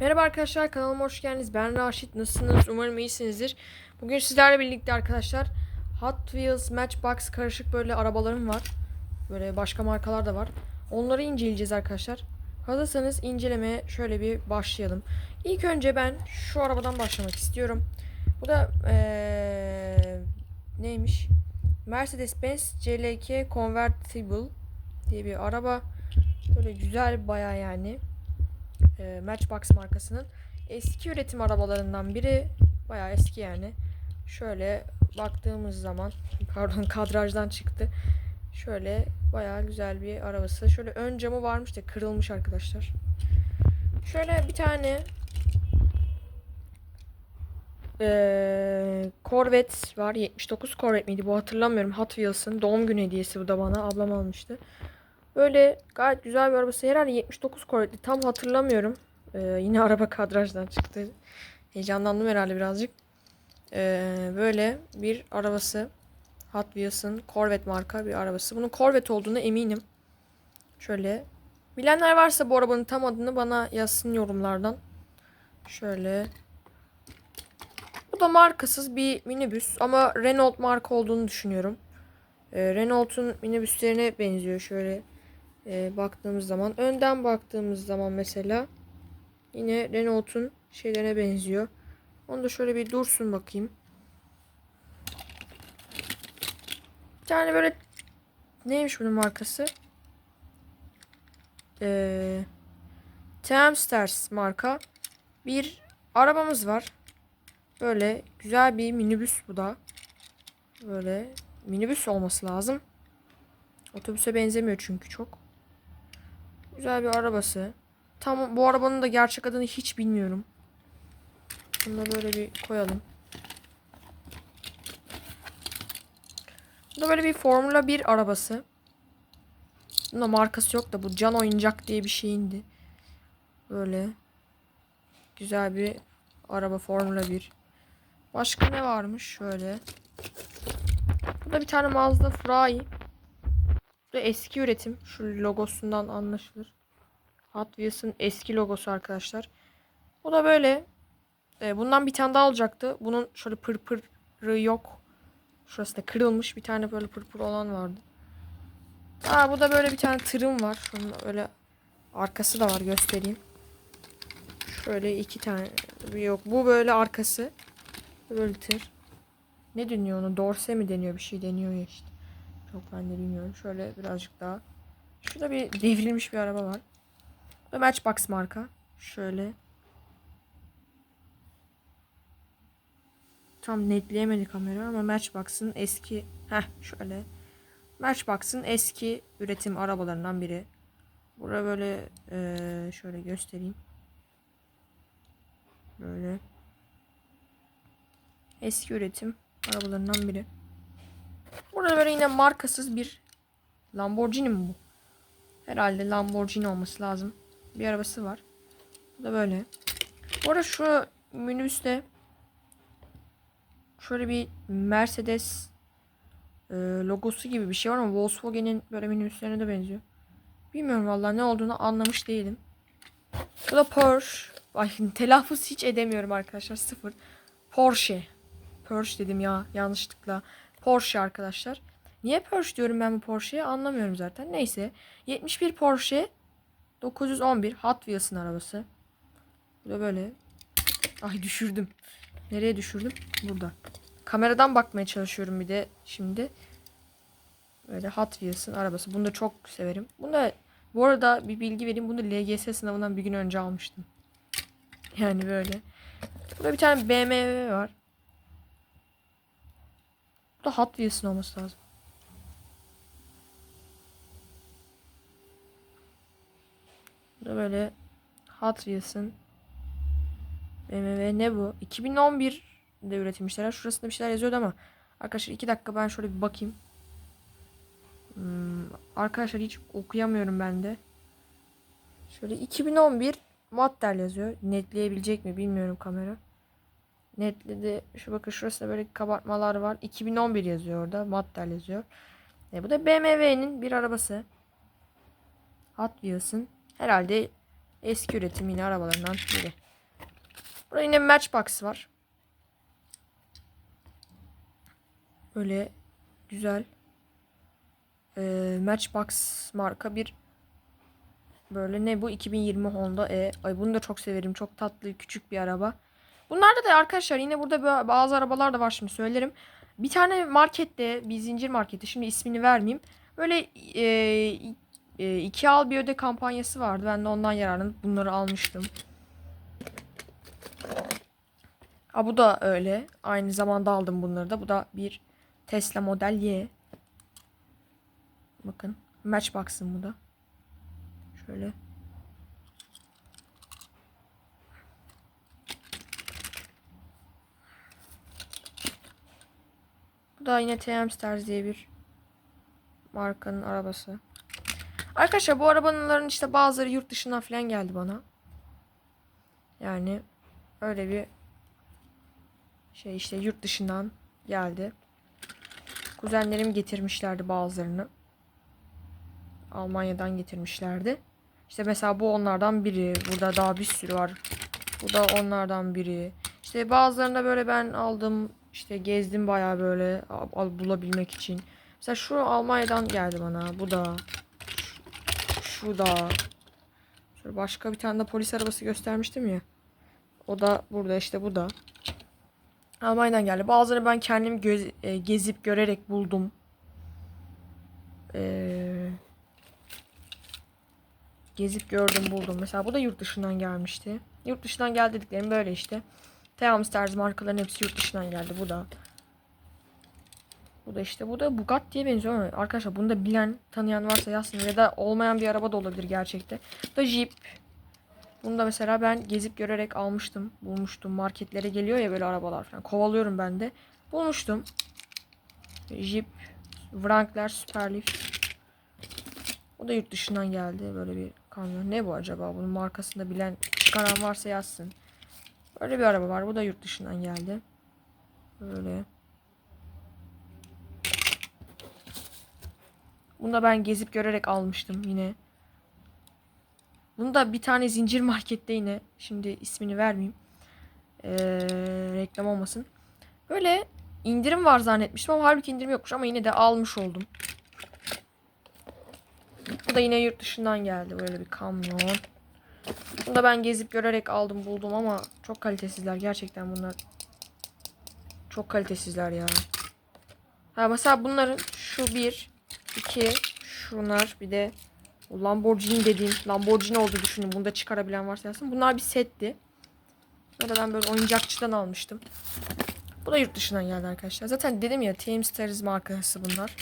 Merhaba arkadaşlar kanalıma hoş geldiniz. Ben Raşit. Nasılsınız? Umarım iyisinizdir. Bugün sizlerle birlikte arkadaşlar Hot Wheels Matchbox karışık böyle arabalarım var. Böyle başka markalar da var. Onları inceleyeceğiz arkadaşlar. Hazırsanız incelemeye şöyle bir başlayalım. İlk önce ben şu arabadan başlamak istiyorum. Bu da eee, neymiş? Mercedes-Benz CLK Convertible diye bir araba. Böyle güzel baya yani e, Matchbox markasının eski üretim arabalarından biri. Bayağı eski yani. Şöyle baktığımız zaman pardon kadrajdan çıktı. Şöyle bayağı güzel bir arabası. Şöyle ön camı varmış da kırılmış arkadaşlar. Şöyle bir tane eee Corvette var. 79 Corvette miydi bu hatırlamıyorum. Hot Wheels'ın doğum günü hediyesi bu da bana. Ablam almıştı. Böyle gayet güzel bir arabası. Herhalde 79 Corvette'li. Tam hatırlamıyorum. Ee, yine araba kadrajdan çıktı. Heyecanlandım herhalde birazcık. Ee, böyle bir arabası. Hot Wheels'ın Corvette marka bir arabası. Bunun Corvette olduğunu eminim. Şöyle. Bilenler varsa bu arabanın tam adını bana yazsın yorumlardan. Şöyle. Bu da markasız bir minibüs ama Renault marka olduğunu düşünüyorum. Ee, Renault'un minibüslerine benziyor şöyle e, baktığımız zaman. Önden baktığımız zaman mesela yine Renault'un şeylerine benziyor. Onu da şöyle bir dursun bakayım. Bir tane böyle neymiş bunun markası? Ee, Teamsters marka bir arabamız var. Böyle güzel bir minibüs bu da. Böyle minibüs olması lazım. Otobüse benzemiyor çünkü çok. Güzel bir arabası. Tam bu arabanın da gerçek adını hiç bilmiyorum. Bunu da böyle bir koyalım. Bu da böyle bir Formula 1 arabası. Bunda markası yok da bu can oyuncak diye bir şeyindi. Böyle güzel bir araba Formula 1. Başka ne varmış şöyle. Bu da bir tane Mazda Frai. Bu eski üretim. Şu logosundan anlaşılır. Hot Wheels'ın eski logosu arkadaşlar. Bu da böyle. E, bundan bir tane daha alacaktı. Bunun şöyle pırpırı yok. Şurası da kırılmış. Bir tane böyle pırpır olan vardı. Aa bu da böyle bir tane tırım var. Şunun öyle arkası da var göstereyim. Şöyle iki tane yok. Bu böyle arkası. Böyle tır. Ne deniyor onu? Dorse mi deniyor? Bir şey deniyor ya işte. Çok ben de bilmiyorum. Şöyle birazcık daha. Şurada bir devrilmiş bir araba var. Da Matchbox marka. Şöyle. Tam netleyemedik kamera ama Matchbox'ın eski heh şöyle. Matchbox'ın eski üretim arabalarından biri. Burada böyle eee, şöyle göstereyim. Böyle. Eski üretim arabalarından biri. Burada böyle yine markasız bir Lamborghini mi bu? Herhalde Lamborghini olması lazım. Bir arabası var. Bu da böyle. Bu arada şu minibüste şöyle bir Mercedes e, logosu gibi bir şey var ama Volkswagen'in böyle minibüslerine de benziyor. Bilmiyorum vallahi ne olduğunu anlamış değilim. Bu da Porsche. Ay telaffuz hiç edemiyorum arkadaşlar. Sıfır. Porsche. Porsche dedim ya yanlışlıkla. Porsche arkadaşlar. Niye Porsche diyorum ben bu Porsche'ye anlamıyorum zaten. Neyse. 71 Porsche 911 Hot Wheels'ın arabası. Bu da böyle. Ay düşürdüm. Nereye düşürdüm? Burada. Kameradan bakmaya çalışıyorum bir de şimdi. Böyle Hot Wheels'ın arabası. Bunu da çok severim. Bunu da bu arada bir bilgi vereyim. Bunu LGS sınavından bir gün önce almıştım. Yani böyle. Burada bir tane BMW var. Da Hot Wheels'ın olması lazım. Bu da böyle Hot Wheels'ın BMW ne bu? 2011'de üretilmişler. Şurasında bir şeyler yazıyordu ama arkadaşlar 2 dakika ben şöyle bir bakayım. Hmm, arkadaşlar hiç okuyamıyorum ben de. Şöyle 2011 model yazıyor. Netleyebilecek mi bilmiyorum kamera. Netledi. Şu bakın şurasında böyle kabartmalar var. 2011 yazıyor orada. Model yazıyor. E, bu da BMW'nin bir arabası. Hot Wheels'ın herhalde eski üretim yine arabalarından biri. Burada yine Matchbox var. Böyle güzel. Ee, Matchbox marka bir böyle ne bu 2020 Honda E. Ay bunu da çok severim. Çok tatlı küçük bir araba. Bunlarda da arkadaşlar yine burada ba- bazı arabalar da var şimdi söylerim. Bir tane markette bir zincir markette şimdi ismini vermeyeyim. Böyle e, e, iki al bir öde kampanyası vardı. Ben de ondan yararlanıp bunları almıştım. Aa, bu da öyle. Aynı zamanda aldım bunları da. Bu da bir Tesla Model Y. Bakın. Matchbox'ın bu da. Şöyle. Da yine TM Stars diye bir markanın arabası. Arkadaşlar bu arabaların işte bazıları yurt dışından falan geldi bana. Yani öyle bir şey işte yurt dışından geldi. Kuzenlerim getirmişlerdi bazılarını. Almanya'dan getirmişlerdi. İşte mesela bu onlardan biri. Burada daha bir sürü var. Bu da onlardan biri. İşte bazılarında böyle ben aldım. İşte gezdim bayağı böyle al, bulabilmek için. Mesela şu Almanya'dan geldi bana. Bu da. Şu, şu da. Şöyle başka bir tane de polis arabası göstermiştim ya. O da burada işte bu da. Almanya'dan geldi. Bazıları ben kendim göz- e, gezip görerek buldum. Eee gezip gördüm buldum. Mesela bu da yurt dışından gelmişti. Yurt dışından geldi dediklerim böyle işte. Teamsters markaların hepsi yurt dışından geldi. Bu da. Bu da işte. Bu da Bugatti diye benziyor ama arkadaşlar bunu da bilen tanıyan varsa yazsın. Ya da olmayan bir araba da olabilir gerçekte. Bu da Jeep. Bunu da mesela ben gezip görerek almıştım. Bulmuştum. Marketlere geliyor ya böyle arabalar falan. Kovalıyorum ben de. Bulmuştum. Jeep. Wrangler Superleaf. O da yurt dışından geldi böyle bir kamyon. Ne bu acaba? Bunun markasını da bilen çıkaran varsa yazsın. Böyle bir araba var. Bu da yurt dışından geldi. Böyle. Bunu da ben gezip görerek almıştım yine. Bunu da bir tane zincir markette yine. Şimdi ismini vermeyeyim. Ee, reklam olmasın. Böyle indirim var zannetmiştim ama halbuki indirim yokmuş ama yine de almış oldum. Bu da yine yurt dışından geldi böyle bir kamyon. Bunu da ben gezip görerek aldım buldum ama çok kalitesizler gerçekten bunlar. Çok kalitesizler ya. Ha mesela bunların şu bir, iki, şunlar bir de Lamborghini dediğim Lamborghini olduğu düşünün. Bunu da çıkarabilen varsa yazsın. Bunlar bir setti. Da ben böyle oyuncakçıdan almıştım. Bu da yurt dışından geldi arkadaşlar. Zaten dedim ya Teamsters markası bunlar.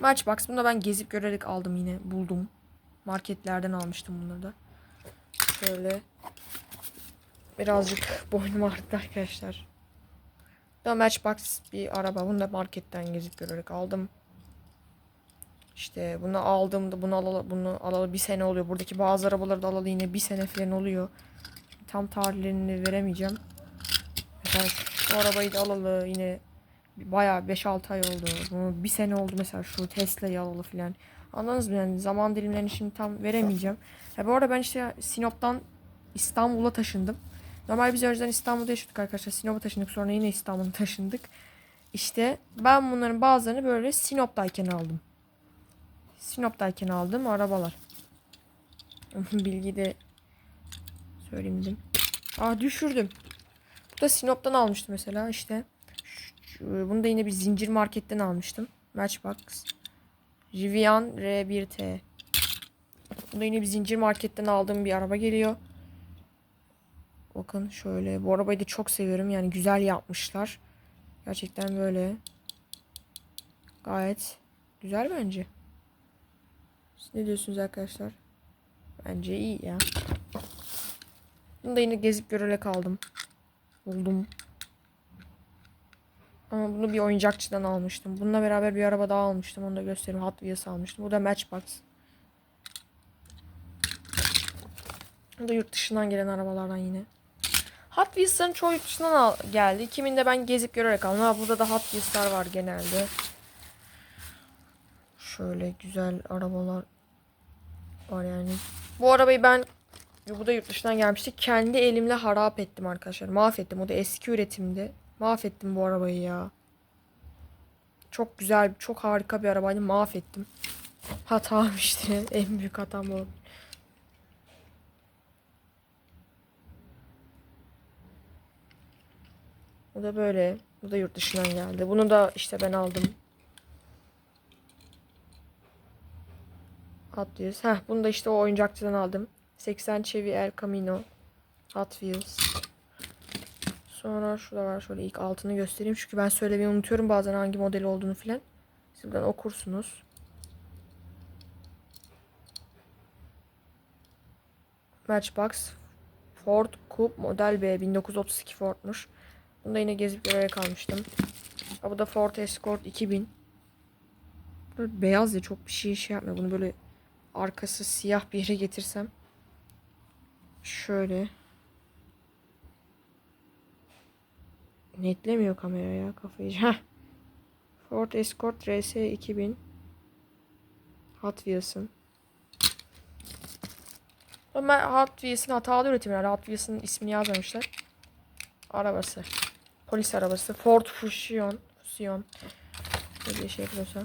Matchbox. Bunu da ben gezip görerek aldım yine. Buldum. Marketlerden almıştım bunları da. Şöyle. Birazcık boynum ağrıdı arkadaşlar. Da Matchbox bir araba. Bunu da marketten gezip görerek aldım. İşte bunu aldığımda bunu alalı, bunu alalı bir sene oluyor. Buradaki bazı arabaları da alalı yine bir sene falan oluyor. Tam tarihlerini veremeyeceğim. Mesela şu arabayı da alalı yine bayağı 5-6 ay oldu. Bir sene oldu mesela şu Tesla'yı alalı filan. Anladınız mı? Yani zaman dilimlerini şimdi tam veremeyeceğim. Ha, bu arada ben işte Sinop'tan İstanbul'a taşındım. Normal biz önceden İstanbul'da yaşıyorduk arkadaşlar. Sinop'a taşındık. Sonra yine İstanbul'a taşındık. İşte ben bunların bazılarını böyle Sinop'tayken aldım. Sinop'tayken aldığım arabalar. Bilgi de söyleyeyim dedim. Aa düşürdüm. Bu da Sinop'tan almıştım mesela işte. Şu- Bunu da yine bir zincir marketten almıştım. Matchbox. Rivian R1T. Bu da yine bir zincir marketten aldığım bir araba geliyor. Bakın şöyle. Bu arabayı da çok seviyorum. Yani güzel yapmışlar. Gerçekten böyle. Gayet güzel bence. Siz ne diyorsunuz arkadaşlar? Bence iyi ya. Bunu da yine gezip görerek aldım. Buldum. Ama bunu bir oyuncakçıdan almıştım. Bununla beraber bir araba daha almıştım. Onu da göstereyim. Hot Wheels almıştım. Bu da Matchbox. Bu da yurt dışından gelen arabalardan yine. Hot Wheels'ların çoğu yurt dışından geldi. Kiminde ben gezip görerek aldım. Burada da Hot Wheels'lar var genelde. Şöyle güzel arabalar var yani. Bu arabayı ben bu da yurt dışından gelmişti. Kendi elimle harap ettim arkadaşlar. Mahvettim. O da eski üretimdi. Mahvettim bu arabayı ya. Çok güzel, çok harika bir arabaydı. Mahvettim. Hatam işte. En büyük hatam bu. Bu da böyle. Bu da yurt dışından geldi. Bunu da işte ben aldım. Hot Wheels. Heh, bunu da işte o oyuncakçıdan aldım. 80 Chevy El Camino. Hot Wheels. Sonra şurada var. Şöyle ilk altını göstereyim. Çünkü ben söylemeyi unutuyorum bazen hangi model olduğunu filan. Siz buradan okursunuz. Matchbox. Ford Coupe Model B. 1932 Ford'muş. Bunu da yine gezip görerek almıştım. Ha, bu da Ford Escort 2000. Böyle beyaz ya çok bir şey şey yapmıyor. Bunu böyle arkası siyah bir yere getirsem. Şöyle. Netlemiyor kamera ya kafayı. Heh. Ford Escort RS 2000. Hot Wheels'ın. Ama Hot Wheels'in hatalı üretimler. Hot Wheels'in ismini yazmamışlar. Arabası. Polis arabası. Ford Fusion. Fusion. Ne diye şey yapıyorsa.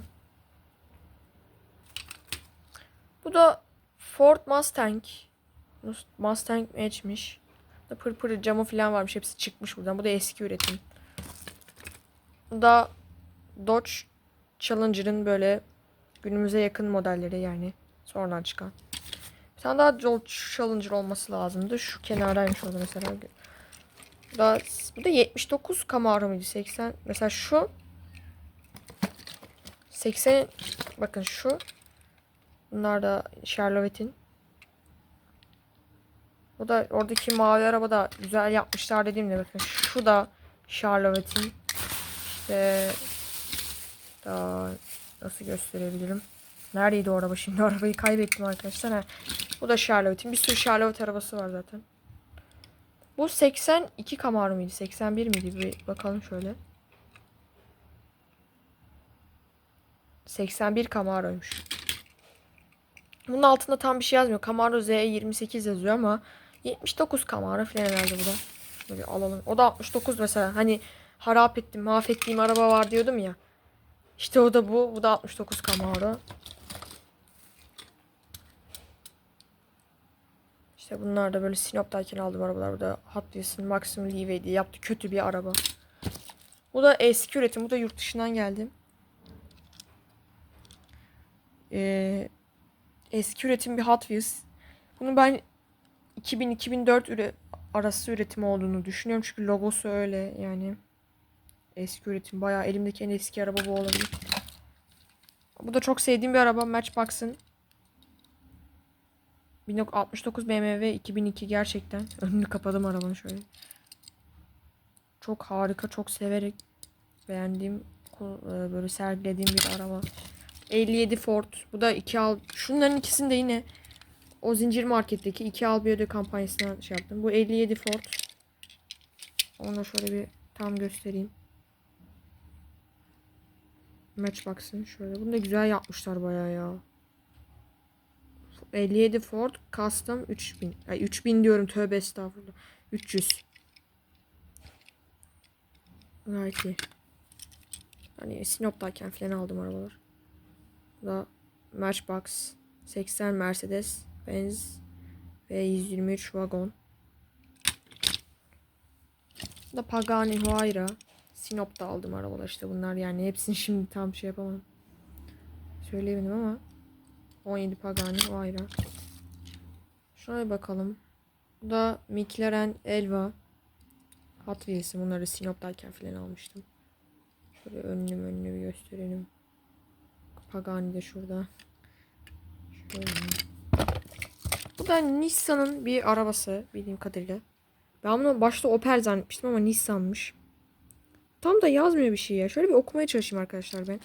Bu da Ford Mustang. Mustang Match'miş. Da pırpır camı falan varmış. Hepsi çıkmış buradan. Bu da eski üretim. Bu da Dodge Challenger'ın böyle günümüze yakın modelleri yani. Sonradan çıkan. Bir tane daha Dodge Challenger olması lazımdı. Şu kenardaymış orada mesela. Bu da, bu da 79 Camaro muydu? 80. Mesela şu 80 bakın şu Bunlar da Charlotte'in. Bu da oradaki mavi araba da güzel yapmışlar dediğimde bakın şu da Charlotte'in. İşte daha nasıl gösterebilirim? Neredeydi o araba şimdi? O arabayı kaybettim arkadaşlar. Ha. Bu da Charlotte'in. Bir sürü Charlotte arabası var zaten. Bu 82 Camaro mıydı? 81 miydi? Bir bakalım şöyle. 81 Camaro'ymuş. Bunun altında tam bir şey yazmıyor. Camaro Z28 yazıyor ama 79 Camaro falan herhalde bu da. Şöyle alalım. O da 69 mesela. Hani harap ettim, mahvettiğim araba var diyordum ya. İşte o da bu. Bu da 69 Camaro. İşte bunlar da böyle Sinop'tayken aldığım arabalar. Bu da Hot Wheels'ın Maximum Leeway yaptı. Kötü bir araba. Bu da eski üretim. Bu da yurt dışından geldi. Eee eski üretim bir Hot Wheels. Bunu ben 2000-2004 üre arası üretim olduğunu düşünüyorum. Çünkü logosu öyle yani. Eski üretim. Bayağı elimdeki en eski araba bu olabilir. Bu da çok sevdiğim bir araba. Matchbox'ın. 1969 BMW 2002 gerçekten. Önünü kapadım arabanın şöyle. Çok harika, çok severek beğendiğim, böyle sergilediğim bir araba. 57 Ford. Bu da 2 al. Şunların ikisini de yine o zincir marketteki 2 al bir öde kampanyasına şey yaptım. Bu 57 Ford. Onu şöyle bir tam göstereyim. Matchbox'ın şöyle. Bunu da güzel yapmışlar bayağı ya. 57 Ford Custom 3000. Ay 3000 diyorum tövbe estağfurullah. 300. Gayet iyi. Hani Sinop'tayken falan aldım arabalar. Bu da Matchbox 80 Mercedes Benz ve 123 wagon. Bu da Pagani Huayra. Sinop'ta aldım arabalar işte bunlar yani hepsini şimdi tam şey yapamam. Söyleyemedim ama 17 Pagani Huayra. Şuna bakalım. Bu da McLaren Elva. Hot Wheels'i bunları Sinop'tayken falan almıştım. Şöyle önünü önünü bir gösterelim. Pagani de şurada. Şöyle. Bu da Nissan'ın bir arabası bildiğim kadarıyla. Ben bunu başta Opel zannetmiştim ama Nissan'mış. Tam da yazmıyor bir şey ya. Şöyle bir okumaya çalışayım arkadaşlar ben.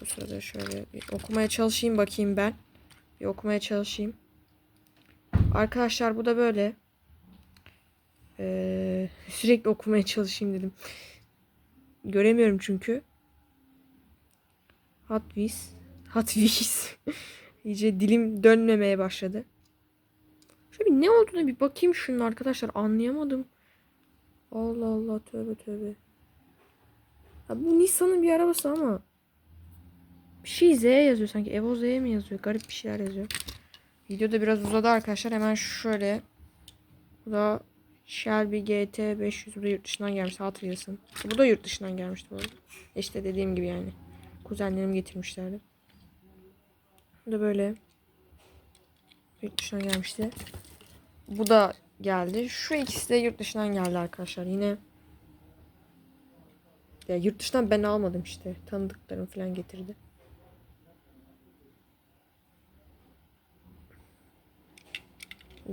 Bu sırada şöyle bir okumaya çalışayım bakayım ben. Bir okumaya çalışayım. Arkadaşlar bu da böyle. Ee, sürekli okumaya çalışayım dedim. Göremiyorum çünkü. Hot Wheels. Hot Wheels. İyice dilim dönmemeye başladı. Şöyle ne olduğunu bir bakayım şunun arkadaşlar anlayamadım. Allah Allah tövbe tövbe. Ya bu Nissan'ın bir arabası ama bir şey Z yazıyor sanki. Evo Z mi yazıyor? Garip bir şeyler yazıyor. Videoda biraz uzadı arkadaşlar. Hemen şöyle. Bu da Shelby GT 500. Bu da yurt dışından gelmiş. Hatırlıyorsun. Bu da yurt dışından gelmişti bu arada. İşte dediğim gibi yani. Kuzenlerim getirmişlerdi. Bu da böyle. Yurt dışından gelmişti. Bu da geldi. Şu ikisi de yurt dışından geldi arkadaşlar. Yine ya yurt dışından ben almadım işte. Tanıdıklarım falan getirdi.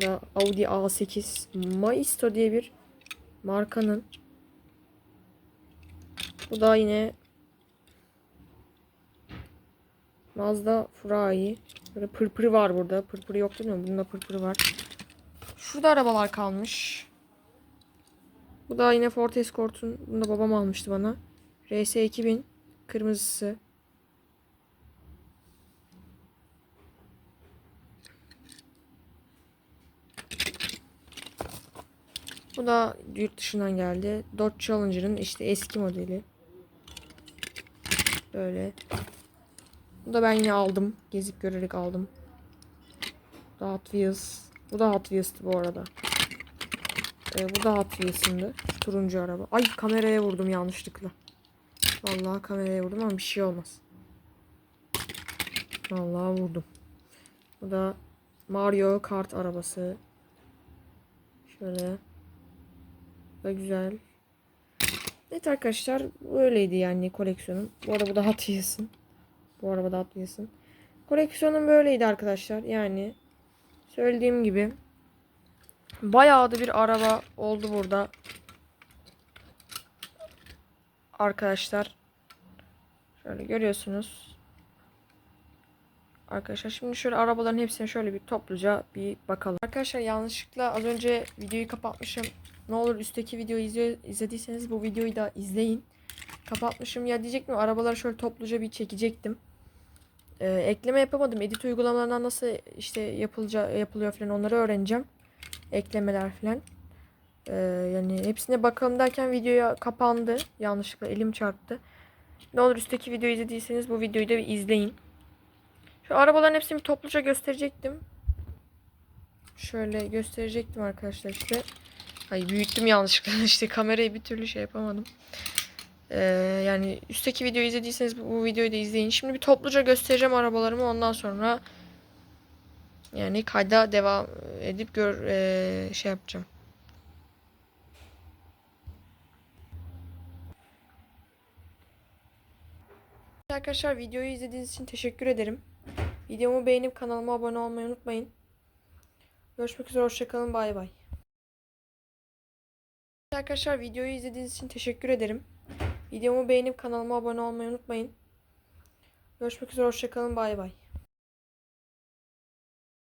Da Audi A8 Maisto diye bir markanın. Bu da yine Mazda Furai. Böyle pırpırı var burada. Pırpırı yok değil mi? Bunda pırpırı var. Şurada arabalar kalmış. Bu da yine Ford Escort'un. Bunu da babam almıştı bana. RS 2000 kırmızısı. Bu da yurt dışından geldi. Dodge Challenger'ın işte eski modeli. Böyle. Bu da ben yine aldım. Gezip görerek aldım. Hot Wheels. Bu da Hot Wheels'tı bu arada. Ee, bu da Hot Wheels'ındı. Şu turuncu araba. Ay kameraya vurdum yanlışlıkla. Vallahi kameraya vurdum ama bir şey olmaz. Vallahi vurdum. Bu da Mario Kart arabası. Şöyle. Da güzel. Evet arkadaşlar böyleydi yani koleksiyonum. Bu arada bu da Hot Wheels'ın. Bu araba da Hot Wheels'ın. Koleksiyonum böyleydi arkadaşlar. Yani söylediğim gibi bayağı da bir araba oldu burada. Arkadaşlar şöyle görüyorsunuz. Arkadaşlar şimdi şöyle arabaların hepsine şöyle bir topluca bir bakalım. Arkadaşlar yanlışlıkla az önce videoyu kapatmışım. Ne olur üstteki videoyu izle, izlediyseniz bu videoyu da izleyin. Kapatmışım ya diyecektim arabaları şöyle topluca bir çekecektim. Ee, ekleme yapamadım. Edit uygulamalarından nasıl işte yapılacağı yapılıyor falan onları öğreneceğim. Eklemeler falan. Ee, yani hepsine bakalım derken videoya kapandı. Yanlışlıkla elim çarptı. Ne olur üstteki videoyu izlediyseniz bu videoyu da bir izleyin. Şu arabaların hepsini bir topluca gösterecektim. Şöyle gösterecektim arkadaşlar işte. Ay büyüttüm yanlışlıkla işte kamerayı bir türlü şey yapamadım. Ee, yani üstteki videoyu izlediyseniz bu, videoyu da izleyin. Şimdi bir topluca göstereceğim arabalarımı ondan sonra yani kayda devam edip gör ee, şey yapacağım. Arkadaşlar videoyu izlediğiniz için teşekkür ederim. Videomu beğenip kanalıma abone olmayı unutmayın. Görüşmek üzere hoşçakalın bay bay. Arkadaşlar videoyu izlediğiniz için teşekkür ederim. Videomu beğenip kanalıma abone olmayı unutmayın. Görüşmek üzere hoşçakalın bay bay.